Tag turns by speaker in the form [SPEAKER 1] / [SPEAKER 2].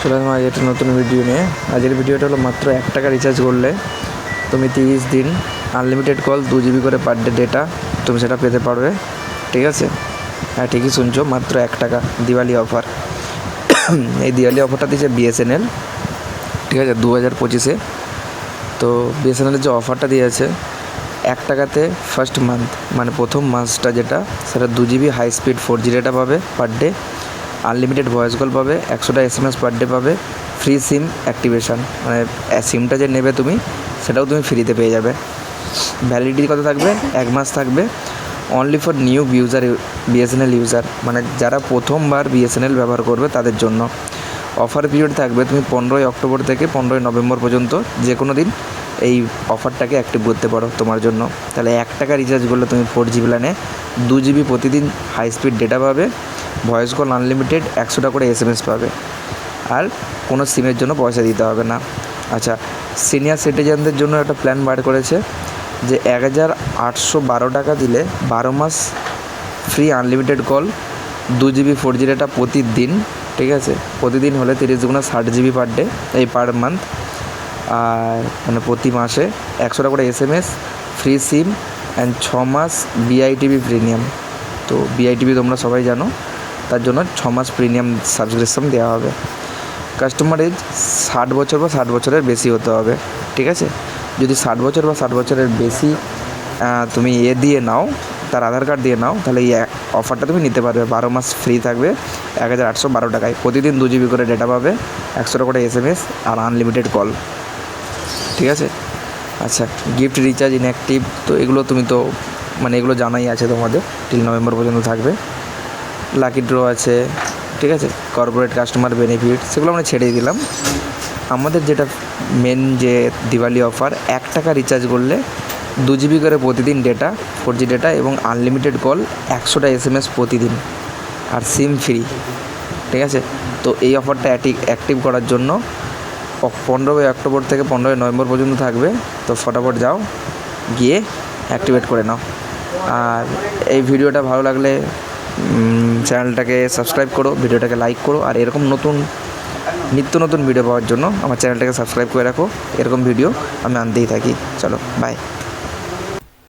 [SPEAKER 1] চলে আসলাম আজ একটা নতুন ভিডিও নিয়ে। আজকের ভিডিওটা হলো মাত্র এক টাকা রিচার্জ করলে। তুমি তিরিশ দিন আনলিমিটেড কল দু জিবি করে পার ডে ডেটা তুমি সেটা পেতে পারবে। ঠিক আছে? হ্যাঁ ঠিকই শুনছো, মাত্র এক টাকা দিওয়ালি অফার এই দিওয়ালি অফারটা দিয়েছে বিএসএনএল ঠিক আছে দু হাজার পঁচিশে। তো বিএসএনএলের যে অফারটা দিয়েছে, এক টাকাতে ফার্স্ট মান্থ মানে প্রথম মাসটা যেটা, সেটা দু GB high speed four G data পাবে per day unlimited voice call পাবে, একশোটা S M S per day পাবে ফ্রি সিম অ্যাক্টিভেশন মানে সিমটা যে নেবে তুমি, সেটাও তুমি ফ্রিতে পেয়ে যাবে। ভ্যালিডিটি কত থাকবে? এক মাস থাকবে। Only for new user BSNL user মানে যারা প্রথমবার বিএসএনএল ব্যবহার করবে তাদের জন্য। অফার পিরিয়ড থাকবে তুমি পনেরোই অক্টোবর থেকে পনেরোই নভেম্বর পর্যন্ত যে কোনো দিন এই অফারটাকে অ্যাক্টিভ করতে পারো তোমার জন্য। তাহলে এক টাকা রিচার্জ করলে তুমি ফোর জি প্ল্যানে দু জিবি প্রতিদিন হাই স্পিড ডেটা পাবে। ভয়েস কল আনলিমিটেড একশোটা করে এস এম এস পাবে। আর কোনো সিমের জন্য পয়সা দিতে হবে না। আচ্ছা সিনিয়র সিটিজেনদের জন্য একটা প্ল্যান বার করেছে যে এক হাজার আটশো বারো টাকা দিলে বারো মাস ফ্রি আনলিমিটেড কল দু জিবি ফোর জি ডেটা প্রতিদিন, ঠিক আছে? প্রতিদিন হলে তিরিশ দুগুণা ষাট জিবি পার ডে এই পার মান্থ আর মানে প্রতি মাসে একশো টাকা করে S M S free SIM and ছ মাস বিআইটিভি প্রিমিয়াম তো বিআইটিভি তোমরা সবাই জানো। তার জন্য ছ মাস প্রিমিয়াম সাবস্ক্রিপশন দেওয়া হবে। কাস্টমার এজ ষাট বছর বা ষাট বছরের বেশি হতে হবে, ঠিক আছে? যদি ষাট বছর বা ষাট বছরের বেশি তুমি এ দিয়ে নাও, তার আধার কার্ড দিয়ে নাও, তাহলে এই অফারটা তুমি নিতে পারবে। বারো মাস ফ্রি থাকবে, এক হাজার আটশো বারো টাকায় প্রতিদিন দু জিবি করে ডেটা পাবে একশোটা করে এস এম এস আর আনলিমিটেড কল ঠিক আছে? আচ্ছা গিফট রিচার্জ ইনঅ্যাক্টিভ তো এগুলো তুমি তো মানে এগুলো জানাই আছে তোমাদের টিল নভেম্বর পর্যন্ত থাকবে। লাকি ড্র আছে, ঠিক আছে? কর্পোরেট কাস্টমার বেনিফিট সেগুলো আমরা ছেড়ে দিলাম। আমাদের যেটা মেন যে দিওয়ালি অফার এক টাকা রিচার্জ করলে দু জিবি করে প্রতিদিন ডেটা ফোর জি ডেটা এবং আনলিমিটেড কল একশোটা এস এম এস প্রতিদিন, আর সিম ফ্রি ঠিক আছে? তো এই অফারটা অ্যাক্টিভ করার জন্য পনেরোই অক্টোবর থেকে পনেরোই নভেম্বর পর্যন্ত থাকবে। তো ফটাফট যাও, গিয়ে অ্যাক্টিভেট করে নাও। আর এই ভিডিওটা ভালো লাগলে চ্যানেলটাকে সাবস্ক্রাইব করো, ভিডিওটাকে লাইক করো, আর এরকম নতুন, নিত্য নতুন ভিডিও পাওয়ার জন্য আমার চ্যানেলটাকে সাবস্ক্রাইব করে রাখো। এরকম ভিডিও আমি আনতেই থাকি। চলো বাই